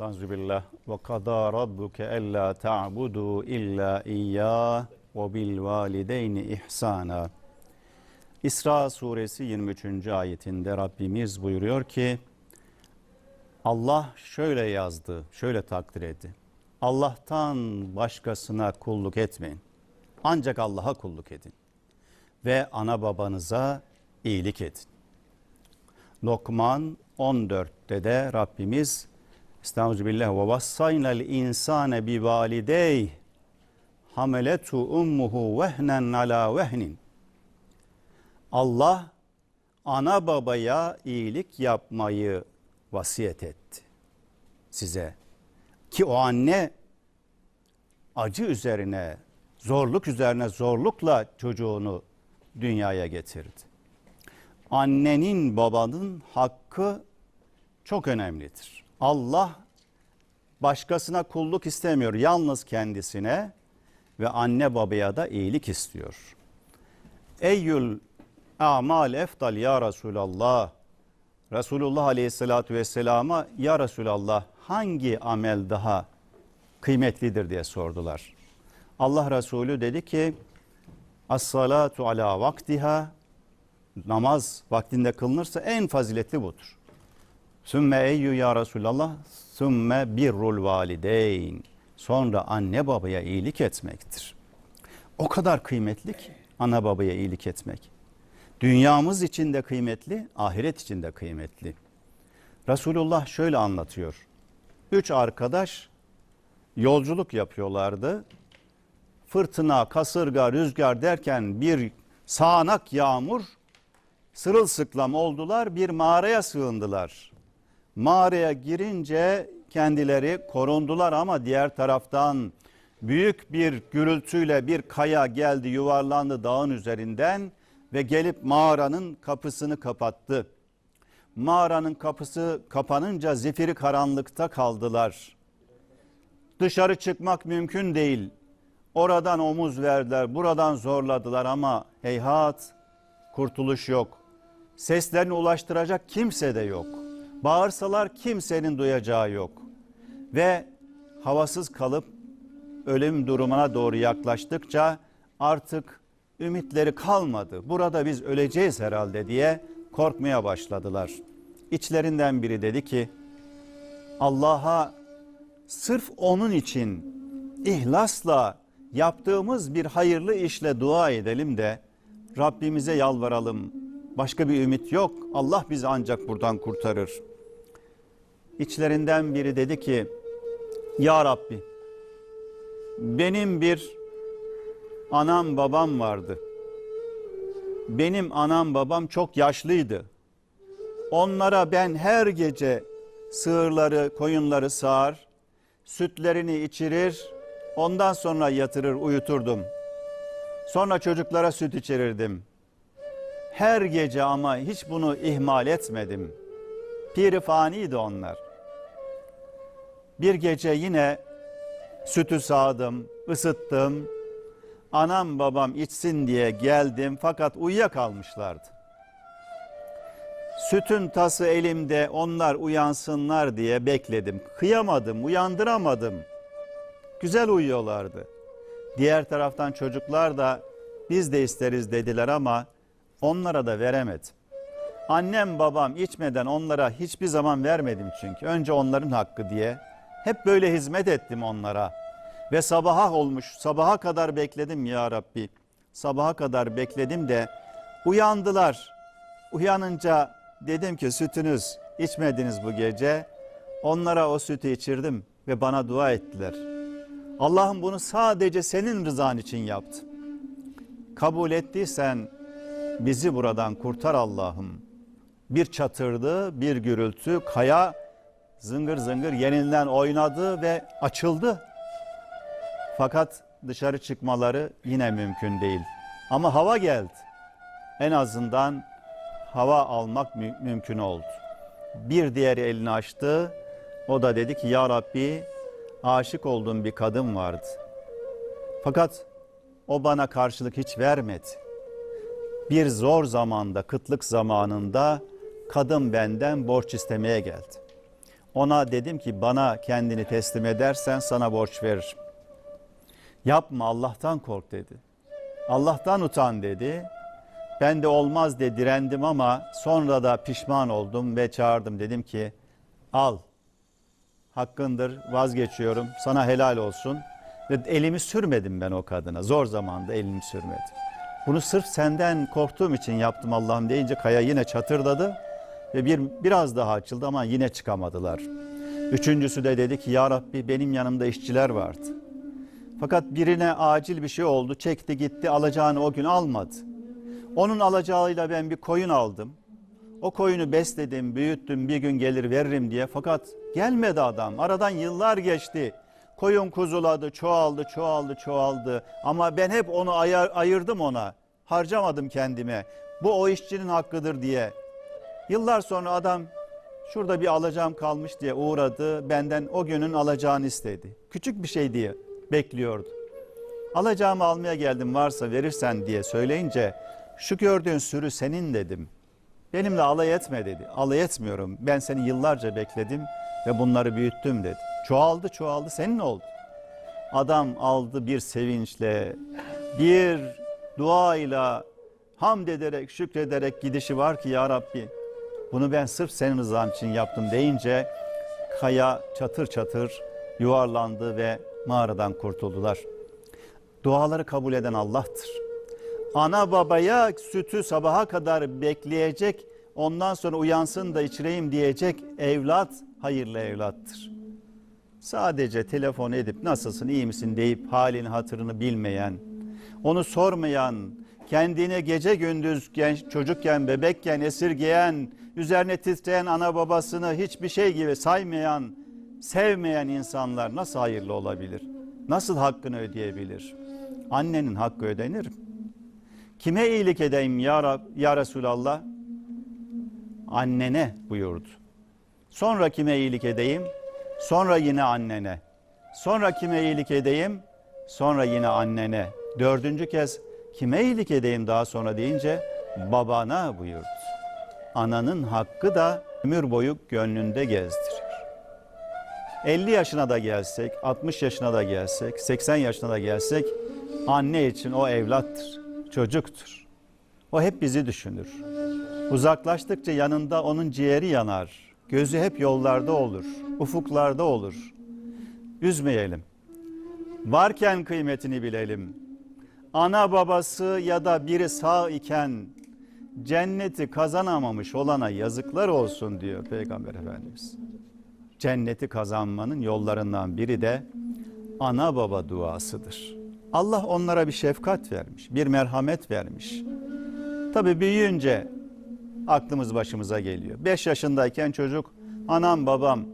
Estağfirullah. Ve kadâ rabbuke ellâ ta'budu illa iyyâh ve bil valideyni ihsana. İsra suresi 23. ayetinde Rabbimiz buyuruyor ki Allah şöyle yazdı, şöyle takdir etti. Allah'tan başkasına kulluk etmeyin. Ancak Allah'a kulluk edin. Ve ana babanıza iyilik edin. Lokman 14'te de Rabbimiz Estağfirullah ve vassaynal insane bi valideyh hameletu ummuhu vehnen ala vehnin. Allah ana babaya iyilik yapmayı vasiyet etti size. Ki o anne acı üzerine, zorluk üzerine zorlukla çocuğunu dünyaya getirdi. Annenin babanın hakkı çok önemlidir. Allah başkasına kulluk istemiyor. Yalnız kendisine ve anne babaya da iyilik istiyor. Eyyül amal eftal ya Resulallah. Resulullah Aleyhisselatü Vesselam'a ya Resulallah hangi amel daha kıymetlidir diye sordular. Allah Resulü dedi ki As-salatu ala vaktiha namaz vaktinde kılınırsa en faziletli budur. Sümme eyyü ya Resulallah sümme birrul valideyn. Sonra anne babaya iyilik etmektir. O kadar kıymetli ki ana babaya iyilik etmek. Dünyamız için de kıymetli, ahiret için de kıymetli. Resulullah şöyle anlatıyor. Üç arkadaş yolculuk yapıyorlardı. Fırtına, kasırga, rüzgar derken bir sağanak yağmur sırılsıklam oldular bir mağaraya sığındılar. Mağaraya girince kendileri korundular ama diğer taraftan büyük bir gürültüyle bir kaya geldi yuvarlandı dağın üzerinden ve gelip mağaranın kapısını kapattı. Mağaranın kapısı kapanınca zifiri karanlıkta kaldılar. Dışarı çıkmak mümkün değil. Oradan omuz verdiler, buradan zorladılar ama heyhat kurtuluş yok. Seslerini ulaştıracak kimse de yok. Bağırsalar kimsenin duyacağı yok. Ve havasız kalıp ölüm durumuna doğru yaklaştıkça artık ümitleri kalmadı. Burada biz öleceğiz herhalde diye korkmaya başladılar. İçlerinden biri dedi ki Allah'a sırf onun için ihlasla yaptığımız bir hayırlı işle dua edelim de Rabbimize yalvaralım. Başka bir ümit yok. Allah bizi ancak buradan kurtarır. İçlerinden biri dedi ki Ya Rabbi benim bir anam babam vardı. Benim anam babam çok yaşlıydı. Onlara ben her gece sığırları, koyunları sağar, sütlerini içirir, ondan sonra yatırır, uyuturdum. Sonra çocuklara süt içirirdim. Her gece ama hiç bunu ihmal etmedim. Piri faniydi onlar. Bir gece yine sütü sağdım, ısıttım. Anam babam içsin diye geldim fakat uyuyakalmışlardı. Sütün tası elimde onlar uyansınlar diye bekledim. Kıyamadım, uyandıramadım. Güzel uyuyorlardı. Diğer taraftan çocuklar da biz de isteriz dediler ama onlara da veremedim. Annem babam içmeden onlara hiçbir zaman vermedim çünkü. Önce onların hakkı diye. Hep böyle hizmet ettim onlara. Ve sabaha olmuş, sabaha kadar bekledim ya Rabbi. Sabaha kadar bekledim de uyandılar. Uyanınca dedim ki sütünüz içmediniz bu gece. Onlara o sütü içirdim ve bana dua ettiler. Allah'ım bunu sadece senin rızan için yaptı. Kabul ettiysen bizi buradan kurtar Allah'ım. Bir çatırdı, bir gürültü, kaya zıngır zıngır yeniden oynadı ve açıldı. Fakat dışarı çıkmaları yine mümkün değil. Ama hava geldi. En azından hava almak mü- mümkün oldu. Bir diğeri elini açtı. O da dedi ki ya Rabbi aşık olduğum bir kadın vardı. Fakat o bana karşılık hiç vermedi. Bir zor zamanda, kıtlık zamanında kadın benden borç istemeye geldi. Ona dedim ki bana kendini teslim edersen sana borç veririm. Yapma Allah'tan kork dedi. Allah'tan utan dedi. Ben de olmaz de direndim ama sonra da pişman oldum ve çağırdım. Dedim ki al hakkındır vazgeçiyorum sana helal olsun. Ve elimi sürmedim ben o kadına zor zamanda elimi sürmedim. Bunu sırf senden korktuğum için yaptım Allah'ım deyince kaya yine çatırdadı ve bir biraz daha açıldı ama yine çıkamadılar. Üçüncüsü de dedi ki ya Rabbi benim yanımda işçiler vardı. Fakat birine acil bir şey oldu çekti gitti alacağını o gün almadı. Onun alacağıyla ben bir koyun aldım. O koyunu besledim, büyüttüm, bir gün gelir veririm diye. Fakat gelmedi adam. Aradan yıllar geçti. Koyun kuzuladı, çoğaldı, çoğaldı, çoğaldı. Ama ben hep onu ayar, ayırdım ona. Harcamadım kendime. Bu o işçinin hakkıdır diye. Yıllar sonra adam şurada bir alacağım kalmış diye uğradı. Benden o günün alacağını istedi. Küçük bir şey diye bekliyordu. Alacağımı almaya geldim varsa verirsen diye söyleyince şu gördüğün sürü senin dedim. Benimle alay etme dedi. Alay etmiyorum. Ben seni yıllarca bekledim ve bunları büyüttüm dedi. Çoğaldı çoğaldı senin oldu. Adam aldı bir sevinçle, bir duayla, hamd ederek, şükrederek gidişi var ki ya Rabbi bunu ben sırf senin rızan için yaptım deyince kaya çatır çatır yuvarlandı ve mağaradan kurtuldular. Duaları kabul eden Allah'tır. Ana babaya sütü sabaha kadar bekleyecek, ondan sonra uyansın da içireyim diyecek evlat hayırlı evlattır. Sadece telefon edip nasılsın iyi misin deyip halini hatırını bilmeyen, onu sormayan, kendini gece gündüz genç çocukken bebekken esirgeyen, üzerine titreyen ana babasını hiçbir şey gibi saymayan, sevmeyen insanlar nasıl hayırlı olabilir? Nasıl hakkını ödeyebilir? Annenin hakkı ödenir? Kime iyilik edeyim ya, Rab, ya Resulallah? Annene buyurdu. Sonra kime iyilik edeyim? Sonra yine annene. Sonra kime iyilik edeyim? Sonra yine annene. Dördüncü kez kime iyilik edeyim daha sonra deyince babana buyurdu. Ananın hakkı da ömür boyu gönlünde gezdirir. 50 yaşına da gelsek, 60 yaşına da gelsek, 80 yaşına da gelsek anne için o evlattır, çocuktur. O hep bizi düşünür. Uzaklaştıkça yanında onun ciğeri yanar. Gözü hep yollarda olur, ufuklarda olur. Üzmeyelim. Varken kıymetini bilelim. Ana babası ya da biri sağ iken cenneti kazanamamış olana yazıklar olsun diyor Peygamber Efendimiz. Cenneti kazanmanın yollarından biri de ana baba duasıdır. Allah onlara bir şefkat vermiş, bir merhamet vermiş. Tabii büyüyünce aklımız başımıza geliyor. 5 yaşındayken çocuk anam babam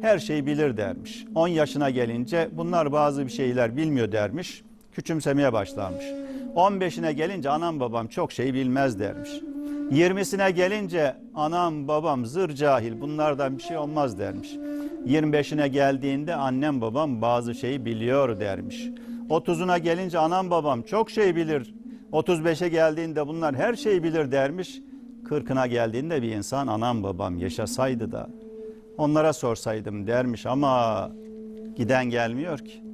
her şeyi bilir dermiş. 10 yaşına gelince bunlar bazı bir şeyler bilmiyor dermiş. Küçümsemeye başlarmış. 15'ine gelince anam babam çok şey bilmez dermiş. 20'sine gelince anam babam zır cahil bunlardan bir şey olmaz dermiş. 25'ine geldiğinde annem babam bazı şeyi biliyor dermiş. 30'una gelince anam babam çok şey bilir. 35'e geldiğinde bunlar her şeyi bilir dermiş. 40'ına geldiğinde bir insan anam babam yaşasaydı da onlara sorsaydım dermiş ama giden gelmiyor ki.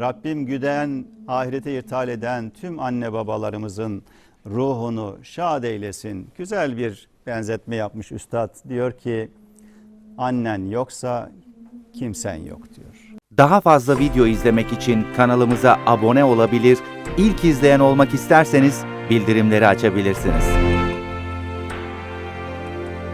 Rabbim güden, ahirete irtihal eden tüm anne babalarımızın ruhunu şad eylesin. Güzel bir benzetme yapmış üstad. Diyor ki annen yoksa kimsen yok diyor. Daha fazla video izlemek için kanalımıza abone olabilir, ilk izleyen olmak isterseniz bildirimleri açabilirsiniz.